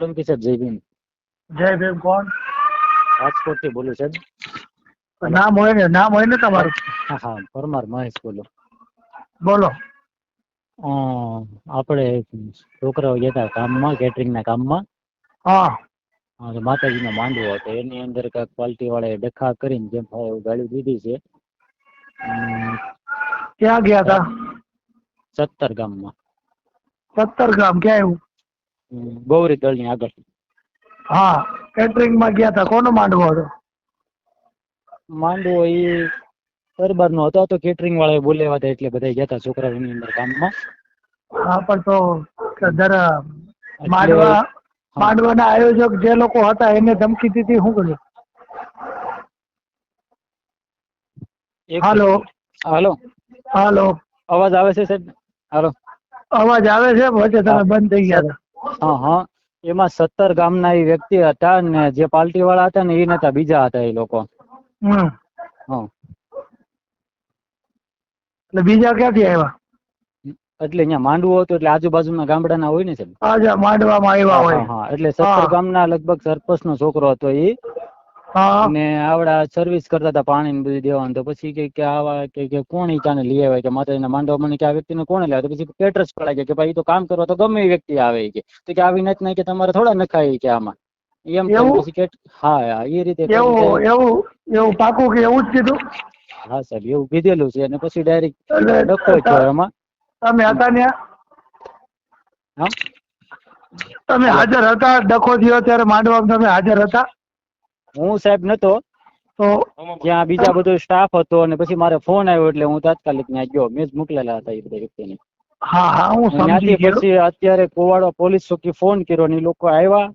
સોલંકી સાહેબ જય ભીમ. જય ભીમ કોણ? રાજકોટથી બોલું સાહેબ નામ હોય ને નામ હોય ને તમારું? હા હા પરમાર મહેશ બોલો. બોલો. આપણે છોકરાઓ ગયા હતા કામમાં કેટરિંગ ના કામમાં હા. માતાજી નો માંડવો હતો. એની અંદર કાંઈક પાલટી વાળા ડખા કરીને જેમ ફાવે એવું ગાળી દીધી છે. ક્યાં ગયા હતા સત્તર ગામમાં. સત્તર ગામ ક્યાં આવ્યું અમ, દળની આગળ. હા કેટરિંગમાં ગયા હતા કોનો માંડવો હતો? માંડવો એ દરબાર નો હતો. તો કેટરિંગ વાળા બોલાવ્યા હતા એટલે બધા ગયા હતા છોકરાઓની અંદર કામમાં હા પણ તો જરા માંડવા માંડવાના આયોજક જે લોકો હતા એને ધમકી દીધી. શું કર્યું? હાલો. હાલો. હાલો. અવાજ આવે છે સાહેબ? હાલો. અવાજ આવે છે? વચ્ચે તમે બંધ થઈ ગયા હતા. હા હા. એમાં સત્તર ગામના એ વ્યક્તિ હતા ને જે પાર્ટી વાળા હતા ને એ નતા બીજા હતા એ લોકો. હા. એટલે બીજા ક્યાંથી આવ્યા? એટલે અહીંયા માંડવો હતો એટલે આજુબાજુના ગામડાના હોય ને સાહેબ? માંડવામાં આવ્યા હોય. હા. એટલે સત્તર. ગામના લગભગ સરપંચ નો છોકરો હતો એ અને આવડા સર્વિસ કરતા હતા પાણી ને બધું દેવાનું. તો પછી કે કે આવા કે કે કોણ ઈ લઈ આવે કે? માતાજીના માંડવા મને કે આ વ્યક્તિને કોણે લેવા તો પછી પેટ્રસ પડાય કે ભાઈ તો કામ કરવા તો ગમે એ વ્યક્તિ આવે કે. તો કે આવી નથી કે તમારે થોડા નખાય કે આમાં. એમ પછી કે હા હા, એ રીતે એવું એવું એવું પાકું કે એવું જ કીધું? હા સાહેબ એવું કીધેલું છે. અને પછી ડાયરેક્ટ ડખો થયો એમાં તમે હતા ત્યાં હા? તમે હાજર હતા ડખો થયો ત્યારે માંડવા તમે હાજર હતા? હું સાહેબ નતો ત્યાં બીજા બધો સ્ટાફ હતો અને પછી મારે ફોન આવ્યો એટલે હું તાત્કાલિક ત્યાં ગયો. મેં જ મોકલેલા હતા એ બધા વ્યક્તિને. હા હા હું સમજી ગયો. પછી અત્યારે કુવાડવા પોલીસ ચોકી ફોન કર્યો ને લોકો આવ્યા.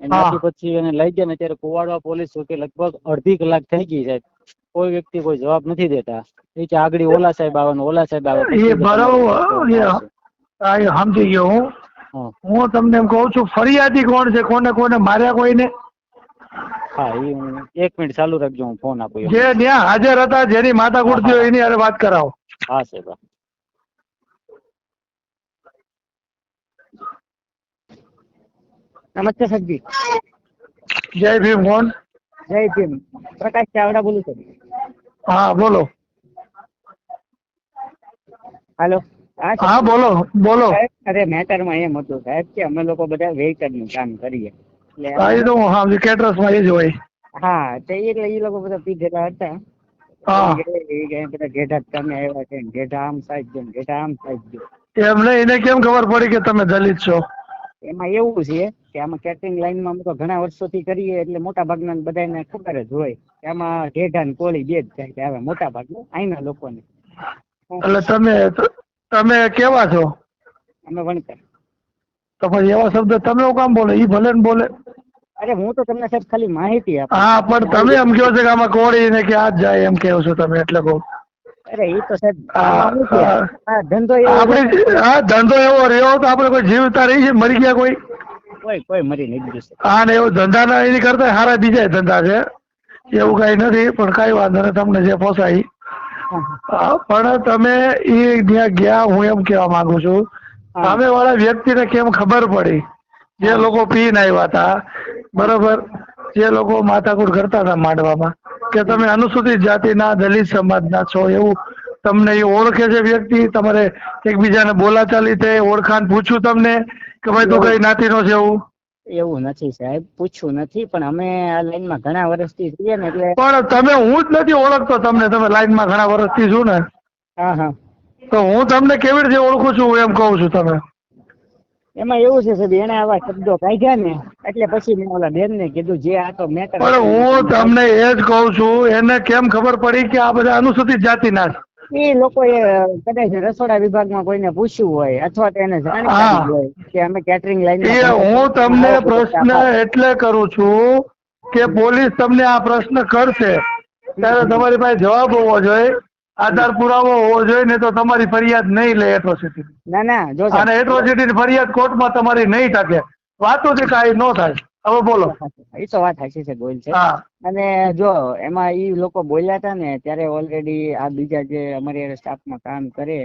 એનાથી પછી એને લઈ ગયા ને ત્યારે કોવાડવા પોલીસ ચોકી લગભગ અડધી કલાક થઈ ગઈ સાહેબ. કોઈ વ્યક્તિ કોઈ જવાબ નથી દેતા. એ કે આગળ ઓલા સાહેબ આવે ને ઓલા સાહેબ આવે એ બરાબર સમજી ગયો હું. હું તમને એમ કહું છું ફરિયાદી કોણ છે? કોને કોને માર્યા કોઈને? હા એ હું એક મિનિટ ચાલુ રાખજો હું ફોન આપું જે ત્યાં હાજર હતા જેની માતા કુડતી હોય એની હારે વાત કરાવો. હા સાહેબ નમસ્તે સરજી જય ભીમ કોણ? જય ભીમ. પ્રકાશ ચાવડા બોલું છું. હા બોલો. હાલો. હા હા બોલો બોલો. સાહેબ અરે મેટરમાં એમ હતું સાહેબ કે અમે લોકો બધા વેઇટરનું કામ કરીએ. હા એ તો હું સમજી કેટરસમાં એ જ હોય. હા તો એટલે એ લોકો બધા પીધેલા હતા. હા. એ કે- એ કે બધા ઘેટા તમે આવ્યા છે ઘેટા આમ સાઈડ જો ઘેટા આમ સાઈડ જો એમને એને કેમ ખબર પડી કે તમે દલિત છો? એમાં એવું છે કે આમાં કેટરિંગ લાઈનમાં અમે તો ઘણા વર્ષોથી કરીએ એટલે મોટા ભાગના બધાને ખબર જ હોય કે આમાં ઢેઢા ને કોળી બે જ થાય કે આવે મોટા ભાગનું અહીંના લોકોને. એટલે તમે તમે કેવા છો? અમે વણકર. તો પછી એવા શબ્દ તમે કામ બોલે? ઈ ભલે ને બોલે. અરે હું તો તમને સાહેબ ખાલી માહિતી આપું. હા પણ તમે એમ કહો છો કે આમાં કોળી ને કે આ જ જાય એમ કહો છો તમે એટલે કહું. અરે એ તો સાહેબ હા, ધંધો એવો આપણે હા ધંધો એવો રહ્યો તો આપણે કોઈ જીવતા રહી છે? મરી ગયા કોઈ? કોઈ કોઈ મરી નહીં ગયું હા ને એવો ધંધા ના એની કરતા સારા બીજા ધંધા છે. એવું કઈ નથી પણ કઈ વાંધો નહીં તમને જે પોસાય. પણ તમે એ ત્યાં ગયા હું એમ કહેવા માંગુ છું. સામે વાળા વ્યક્તિને કેમ ખબર પડી? જે લોકો પીને આવ્યા હતા બરોબર? જે લોકો માથાકૂટ કરતા હતા માંડવામાં. કે તમે અનુસૂચિત જાતિના દલિત સમાજના છો એવું તમને એ ઓળખે છે વ્યક્તિ? તમારે એકબીજાને બોલાચાલી તે ઓળખાણ પૂછ્યું તમને કે ભાઈ તું કઈ નાતીનો છે એવું? એવું નથી સાહેબ પૂછ્યું નથી પણ અમે આ લાઈનમાં ઘણા વર્ષથી છીએ ને એટલે પણ તમે હું જ નથી ઓળખતો તમને તમે લાઈનમાં ઘણા વર્ષથી છું ને? હા હા. તો હું તમને કેવી રીતે ઓળખું છું એમ કહું છું તમે. એમાં એવું છે સાહેબ એને આવા શબ્દો કાઢ્યા ને એટલે પછી મેં ઓલા બેન ને કીધું જે આ તો મેટર પણ હું તમને એ જ કહું છું એને કેમ ખબર પડી કે આ બધા અનુસૂચિત જાતિના છે? એ લોકોએ કદાચ રસોડા વિભાગમાં કોઈને પૂછ્યું હોય અથવા તો એને. જાણકારી હોય કે અમે કેટરિંગ લાઈન એ હું તમને પ્રશ્ન એટલે કરું છું કે પોલીસ તમને આ પ્રશ્ન કરશે. ત્યારે તમારી પાસે જવાબ હોવો જોઈએ. આધાર પુરાવો હોવો જોઈએ ને તો તમારી ફરિયાદ નહીં લે એટ્રોસિટી ના. ના જો અને એટ્રોસિટી ફરિયાદ કોર્ટમાં તમારી નહીં ટકે. વાતોથી કાંઈ ન થાય. હવે બોલો. એ તો વાત સાચી છે ગોયલ છે અને જો એમાં ઈ લોકો બોલ્યા હતા ને ત્યારે ઓલરેડી આ બીજા જે અમારી સ્ટાફમાં કામ કરે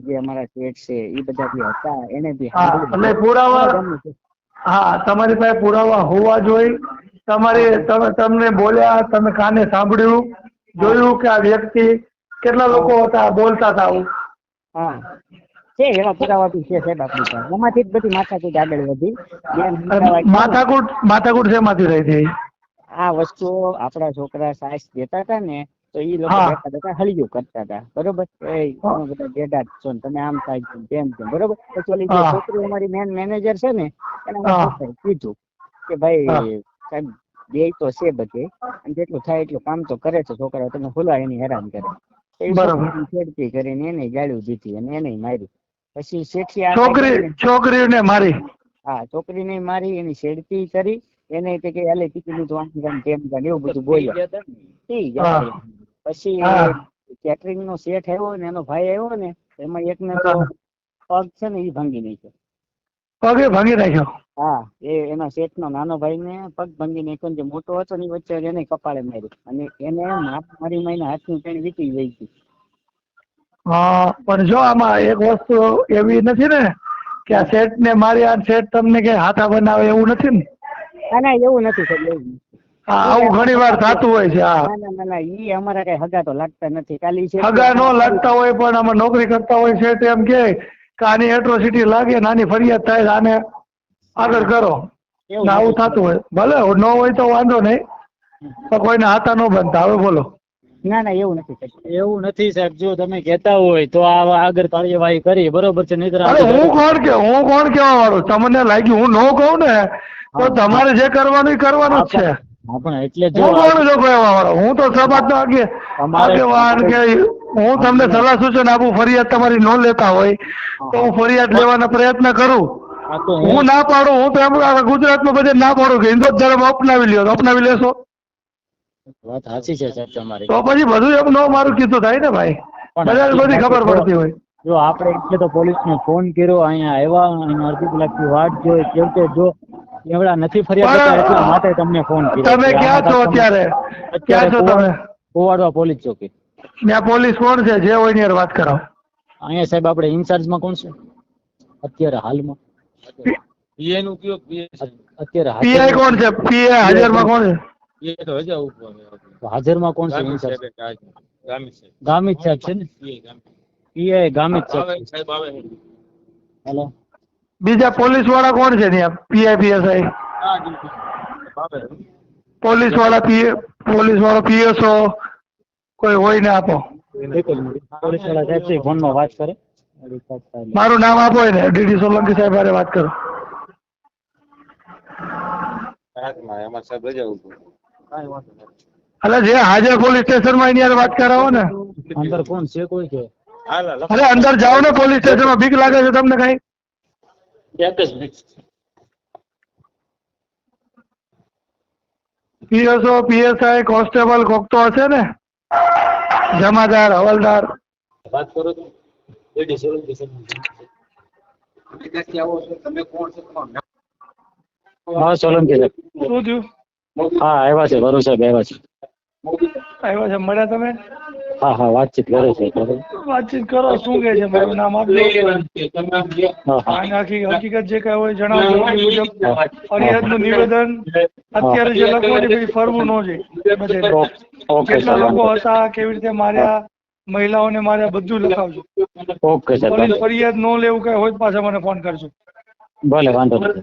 જે અમારા સેટ છે એ બધા બી હતા એને બી. એટલે પુરાવા હા તમારી પાસે પુરાવા હોવા જોઈએ. તમારી તમે તમને બોલ્યા તમે કાને સાંભળ્યું? જોયું કે આ વ્યક્તિ કેટલા લોકો હતા બોલતા હતા આવું. હા. છે એવા પુરાવા છે સાહેબ આપણી પાસે. એમાંથી જ બધી માથાકૂટ આગળ વધી. માથાકૂટ માથાકૂટ શેમાંથી રહી હતી? આ વસ્તુ આપણા છોકરા સાયન્સ દેતા હતા ને તો એ લોકો. બેઠા બેઠા હળિયું કરતા હતા. બરોબર? એ બધા ડેડા જ છો ને તમે આમ થાય છો તેમ છો બરોબર? પછી ઓલી છોકરી અમારી મેન મેનેજર છે ને એને કીધું કે ભાઈ. સાહેબ બે તો છે બધે. અને જેટલું થાય એટલું કામ તો કરે છે છોકરાઓ. તમે ખુલ્લા એની હેરાન કરે. છેડતી કરીને એને ગાળ્યું દીધી અને એને મારી પછી શેઠી છોકરી છોકરીને મારી. હા છોકરીને મારી એની શેડતી કરી એને તે કે હાલે ટીકી લીધું આમ કર, તેમ કર, એવું બધું બોલ્યા. પછી કેટરિંગ નો શેઠ આવ્યો ને એનો ભાઈ આવ્યો ને એમાં એકને તો પગ છે ને એ ભાંગી નાખ્યો. પગે ભાંગી નાખ્યો હા એ એના શેઠ નો નાનો ભાઈ ને પગ ભાંગી નાખ્યો જે મોટો હતો ને વચ્ચે એને કપાળે માર્યું. અને એને માપ મારી મારીને હાથની પેણ વીતી ગઈ હતી. હા પણ જો આમાં એક વસ્તુ એવી નથી ને કે આ શેઠ ને મારી આ શેઠ તમને કે હાથા બનાવે એવું નથી ને? ના ના એવું નથી સાહેબ એવું આવું ઘણી વાર થતું હોય છે હા. ના ના ના ના ઈ અમારા કઈ હગા તો લાગતા નથી. ખાલી છે હગા નો લાગતા હોય પણ આમાં નોકરી કરતા હોય છે એમ કે કે આની એટ્રોસિટી લાગે નાની ફરિયાદ થાય તો આને આગળ કરો. આવું થતું હોય. ભલે ન હોય તો વાંધો નહીં. પણ કોઈને હાથા ન બનતા. હવે બોલો. ના ના એવું નથી એવું નથી સાહેબ. જો તમે કહેતા હોય તો આ આગળ કાર્યવાહી કરી. બરોબર છે નહીં હું કોણ કે હું કોણ કેવા વાળો? તમને લાગ્યું હું ન કહું ને તો તમારે જે કરવાનું એ કરવાનું જ છે. એટલે જો હું કોણ જો કહેવા વાળો? હું તો આગે તમારે- આગેવાન કે હું તમને સલાહ સૂચન આપું ફરિયાદ તમારી ન લેતા હોય તો હું ફરિયાદ લેવાનો પ્રયત્ન કરું. હું ના પાડું હું તો ગુજરાતમાં બધે ના પાડું કે હિન્દુ ધર્મ અપનાવી લ્યો અપનાવી લેશો. વાત સાચી છે સાહેબ તમારી. તો પછી બધું એમ ન મારું કીધું થાય ને ભાઈ. બધાને બધી ખબર પડતી હોય. જો આપણે એટલે તો પોલીસ ને ફોન કર્યો અહીંયા આવ્યા અહીંયા અડધી કલાકથી વાટ જોઈ છેવટે જો એવડા નથી ફરિયાદ કરતા એટલા માટે તમને ફોન કર્યો. તમે ક્યાં છો અત્યારે? ક્યાં છો તમે? કોવાડવા પોલીસ ચોકી. ત્યાં પોલીસ કોણ છે? જે હોય ને વાત કરાવો અહીંયા સાહેબ આપણે ઇન્ચાર્જમાં કોણ છે? અત્યારે હાલમાં. પીએ નું કયો પીએ અત્યારે પીઆઈ કોણ છે? પીઆઈ હાજરમાં કોણ છે? પીએ તો હજા ઉપર હાજરમાં કોણ છે ઇન્ચાર્જ. ગામિત સાહેબ. ગામિત સાહેબ છે ને? પીએ ગામિત. પીઆઈ ગામિત સાહેબ. આવે. હેલો. બીજા પોલીસવાળા કોણ છે ત્યાં? પીઆઈ પીએસઆઈ હા જી. પોલીસવાળા પીએ પોલીસ વાળો પીએસઓ કોઈ હોય ને આપો. ફોનમાં વાત કરે મારું નામ આપો એને. ડીડી સોલંકી સાહેબ હારે વાત કરો. અરે જે હાજર પોલીસ સ્ટેશનમાં એની હારે વાત કરાવો ને. અંદર કોણ છે કોઈ લખો. અરે અંદર જાઓ ને પોલીસ સ્ટેશનમાં. બીક લાગે છે તમને કઈ? એક જ મિનિટ. પીએસઓ પીએસઆઈ કોન્સ્ટેબલ કોક તો હશે ને? જમાદાર હવાલદાર. વાત કરો તો. લેડી સોલંકી સાહેબ. તમે છો? કોણ છો? હા સોલંકી સાહેબ શું થયું? હા આવ્યા છે ભરૂચ સાહેબ આવ્યા છે. આવ્યા છે મળ્યા તમે? હા હા વાતચીત કરે છે વાતચીત કરો શું કે છે મારું નામ આપજો. આખી હકીકત જે કઈ હોય જણાવો ફરિયાદ. ફરિયાદનું નિવેદન અત્યારે જે લખો છે પછી ફરવું ન જોઈએ. બધે. કેટલા લોકો હતા કેવી રીતે માર્યા મહિલાઓને માર્યા બધું લખાવજો. ઓકે સર ફરિયાદ ન લેવું કઈ હોય પાછા મને ફોન કરજો. ભલે વાંધો નહીં.